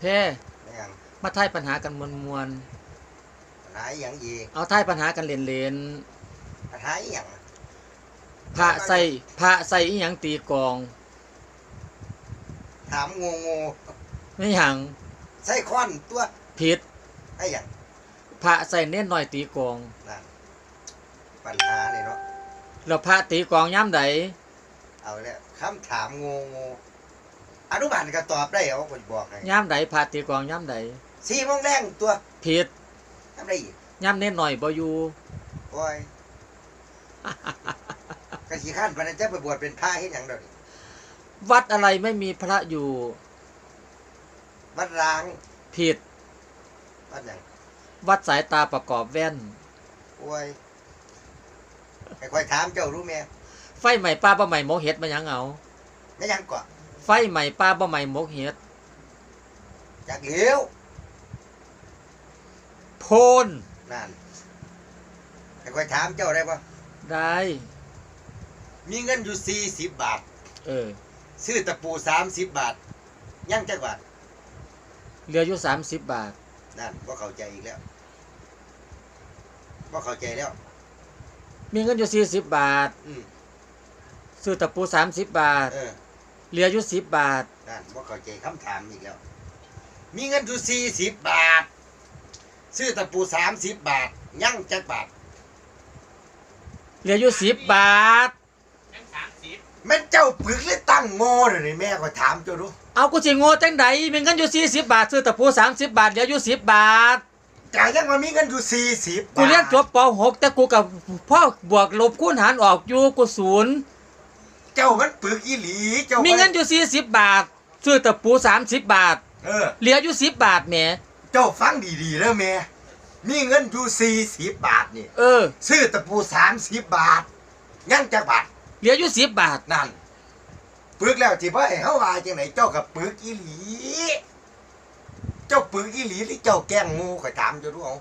แพ้ไม่ยังมาทายปัญหากันมวนปัญหาอหย่างอีกๆเอาทายปัญหากันเล่นปัญหาอหย่างๆพระใส่พระใส่อีหยังตีกลอง ถามงูงูไม่หยังใส่ค้อนตัวผิดไอ้หยังพระใส่เน้นหน่อยตีกลองนั่นปัญหาเนี่ยเนาะแล้วพระตีกลองย่ำใดเอาแล้วคำถามงูงู อนุบาลก็ตอบได้เอาคนบอกให้ย่ำใดพระตีกลองย่ำใดสี่โมงแรงตัวผิดทำได้อีกย่ำเน้นหน่อยบ่อยู่โอ้ยกะขี้ข้านปานนั้นจะไปบวชเป็นพระเฮ็ดหยังเดอกนี่วัดอะไรไม่มีพระอยู่ วัดร้างผิด วัดหยังวัดสายตาประกอบแว่น โอ้ยให้ค่อยถามเจ้ารู้ไหมไฟใหม่ป้าบ่ใหม่หมกเห็ดมาหยังเอาไม่ยังก่อน ไฟใหม่ป้าบ่ใหม่หมกเห็ดจากเหลี้ยวโพนนั่นให้ค่อยถามเจ้าได้ปะได้ มีเงินอยู่สี่สิบบาท เออ ซื้อตะปูสามสิบบาท ยังจักบาทเหลืออยู่30บาท นั่นว่าเข้าใจอีกแล้วว่าเข้าใจแล้ว มีเงินอยู่40บาท อืมซื้อตะปู30บาท เออ เหลืออยู่10บาทนั่นว่าเข้าใจคำถามอีกแล้ว มีเงินอยู่สี่สิบบาท ซื้อตะปูสามสิบบาท ยังจักบาทเหลืออยู่10บาทแม่นเจ้าปึกเลยตั้งโง่เลยนี่แม่ก็ถามเจ้าดูเอากูสิโง่จังใดมีเงินอยู่40บาท ซื้อตะปู30บาทเหลืออยู่10บาทกายังว่ามีเงินอยู่สี่สิบกูเรียนจบป .6 แต่กูกับพ่อบวกลบคูณหารออกอยู่กูศูนย์ เจ้ามันปึกอีหลีเจ้ามีมีเงินอยู่40บาท ซื้อตะปู30บาท เออ เหลืออยู่10บาทแหมเจ้าฟังดีๆแล้วแม่มีเงินอยู่สี่สิบบาทนี่เออ ซื้อตะปูสามสิบบาทยังจักบาทเหลืออยู่10บาทนั่นปึกแล้วที่พ่อให้เขาว่าจังไหนเจ้ากับปึกอีหลี เจ้าปึกอีหลีหรือเจ้าแกล้งงูข่อยถามเจ้าดูเอา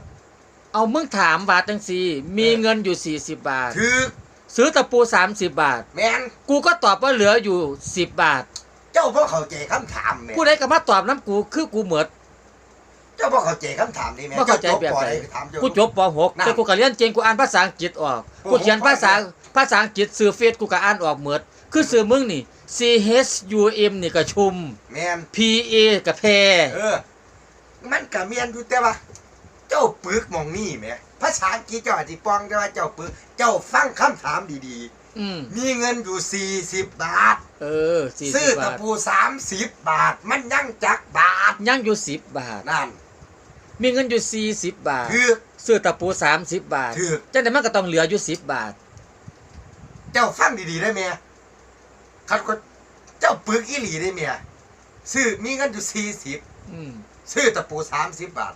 เอามึงถามบาทจังสี่มีเงินอยู่40บาท ถือ ซื้อตะปู 30 บาท แมนกูก็ตอบว่าเหลืออยู่ 10 บาท เจ้าพ่อเข้าใจคำถามแม่ผู้ใดก็มาตอบน้ำกูคือกูเหมือดเจ้าพ่อเข้าใจคำถามนี่แม่บ่เข้าใจจแบบไหนปถามเจ้า กูจบป .6 นั่นแต่กูก็เรียนเก่งกูอ่านภาษาอังกฤษออกโอ้โหกูเขียนภาษาภาษาอังกฤษสื่อเฟซกูก็อ่านออกเหมือดคือสื่อมึงนี่ C H U M นี่ก็ชุม แมน P A ก็แพรเออ มันกะเมียนอยู่แต่ว่า เจ้าปึกหมองนี่แหม่ ภาษาอังกฤษเจ้าอธิปองแต่ว่าเจ้าปึกเจ้าฟังคำถามดีอืมๆ มีเงินอยู่สี่สิบบาท เออซื้อ40ตะบาทปูสามสิบบาท มันยังจักบาทยังอยู่10บาท นั่นมีเงินอยู่40บาท คือ ซื้อตะปู30บาทถูก จังได๋มันก็ต้องเหลืออยู่10บาท เจ้าฟังดีๆได้เมียคันก็เจ้าปึกอีหลีได้เมียซื้อมีเงินอยู่สี่สิบอืมซื้อตะปูสามสิบบาท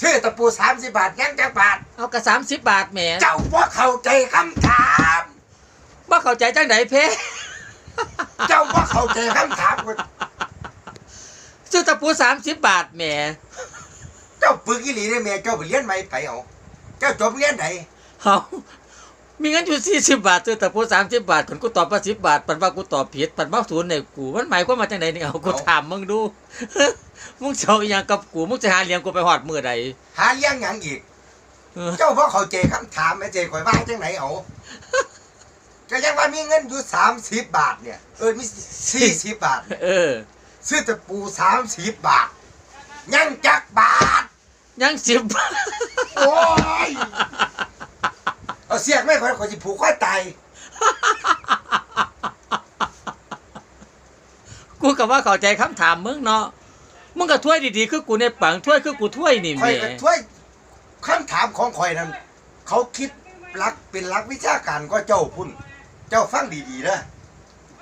ซื้อตะปูสามสิบบาทยังจักบาท เอาก็30บาทแหมเจ้าพ่เข้าใจคำถาม บ่เข้าใจจังไดเพ เจ้าพ่เข้าใจคำถามซื้อตะปู30บาทแหมเจ้าปึกอีหลีได้เมียเจ้าไปเรียนไหมไปเอาเจ้าจบเรียนไหนเฮา มีเงินอยู่40บาทซื้อตะปู30บาทคนกูตอบว่า10บาท ปันว่ากูตอบผิด ปันว่าศูนย์ในกู มันหมายความว่าจังไดนี่เอากูถามมึงดู มึงจะเอาอหยังกับกู มึงจะหาเลี้ยงกูไปฮอดมื้อใดหาเลี้ยงหยังอีกเออเจ้าพ่เข้าใจคำถามแม่เจข่อยว่าจังไหนเอาก็ยังว่ามีเงินอยู่สามสิบบาทเนี่ย เออมีสี่สิบบาท เออ ซื้อตะปูสามสิบบาท ยังจักบาท ยัง10บาท โอ้ย เอาเสียกไม่ค่อยข่อยสิผูกค่อยตายกูก็ว่าเข้าใจคำถามมึงเนาะมึงก็ถ้วยดีๆคือกูในปังถ้วยคือกูถ้วยนี่แหข่มอยก็ช่วยคำถามของข่อยนั้นเขาคิดลักเป็นลักวิชาการก็เจ้าพุ่น เจ้าฟังดีๆนะ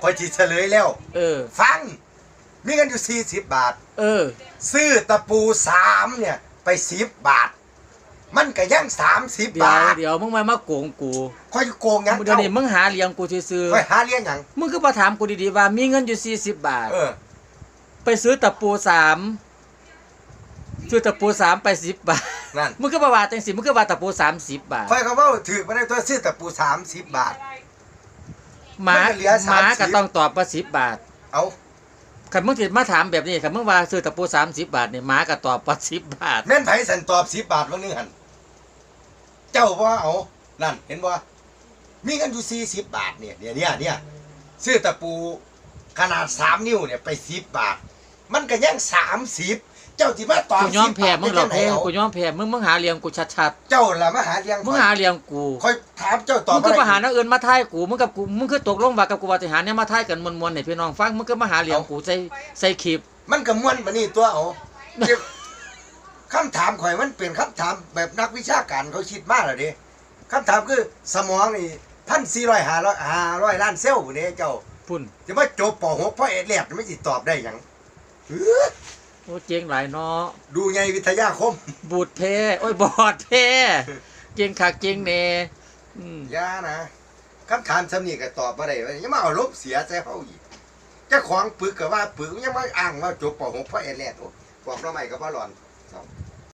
ข่อยสิเฉลยแล้ว เออ ฟัง มีเงินอยู่สี่สิบบาท เออ ซื้อตะปูสามเนี่ย ไปสิบบาท มันก็ยังสามสิบเดี๋ยวบาทเดี๋ยวมึงมามาโกงกูข่อยโกงหยังเดี๋ยวเจ้านี้มึงหาเลี้ยงกูซื่อข่อยหาเลี้ยงหยังๆมึงคือมาถามกูดีๆว่า มีเงินอยู่40บาท เออ ไปซื้อตะปูสามซื้อตะปูสามไป10บาทนั่นมึงคือประวัติจังสิมึงคือว่าตะปู30บาทข่อยเขาเว่าถือมาได้ตัวซื้อตะปูสามสิบบาทหมามันก็เหลือหมา30ก็ต้องตอบว่า10บาท เอาคันมึงสิมาถามแบบนี้คันมึงว่าซื้อตะปู30บาทนี่หมาก็ตอบว่า10บาท แม่นไผสันตอบสิบบาทวันนึงหัน เจ้าว่าเอานั่นเห็นว่ามีเงินอยู่สี่สิบบาทเนี่ยเนี่ยเนี่ยเนี่ยซื้อตะปูขนาดสามนิ้วเนี่ยไปสิบบาท มันก็ยังสามสิบเจ้าที่มาตอบกูยอมแพ้10มึงหรอกได้แพ้จังไหนกูยอมแพ้มึงมึงหาเลี้ยงกูชัดเจ้าละมาหาเลี้ยงๆมึงหาเลี้ยงกูคอยถามเจ้าตอบมึงก็บ่ได้มาหาแนวอื่นมาทายกูมึงกับกูมึงคือตกลงว่ากับกูว่าสิหาเนี่ยมาทายกันมวนๆให้พี่น้องฟังมึงก็มาหาเลี้ยงกูใส่ใส่คลิปมันก็ม้วนมานี่ตัวเอาเดี๋ยว คำถามข่อยมันเป็นคำถามแบบนักวิชาการเขาคิดมากเลยดิคำถามคือสมองนี่พันสี่ร้อยห้าร้อยห้าร้อยล้านเซลล์เนี่ยเจ้าพุ่นจะมาจบป .6 เพราะเอ็ดแลบไม่ติดตอบได้หยังเอ้อโอ้เจ๋งหลายเนาะดูไงวิทยาคม บูดเพโอ้ยบอดเพเก่งคักเก่งแน่อืมอยานะคำถามสำนีก็ตอบมาได้ว่ายังมาเอาลบเสียใจเขาอีกเจ้าของปึกก็ว่าปึกยังมาอ้างว่าจบป .6 เพราะเอ็ดแลบบอกเราใหม่ก็บ่หลอน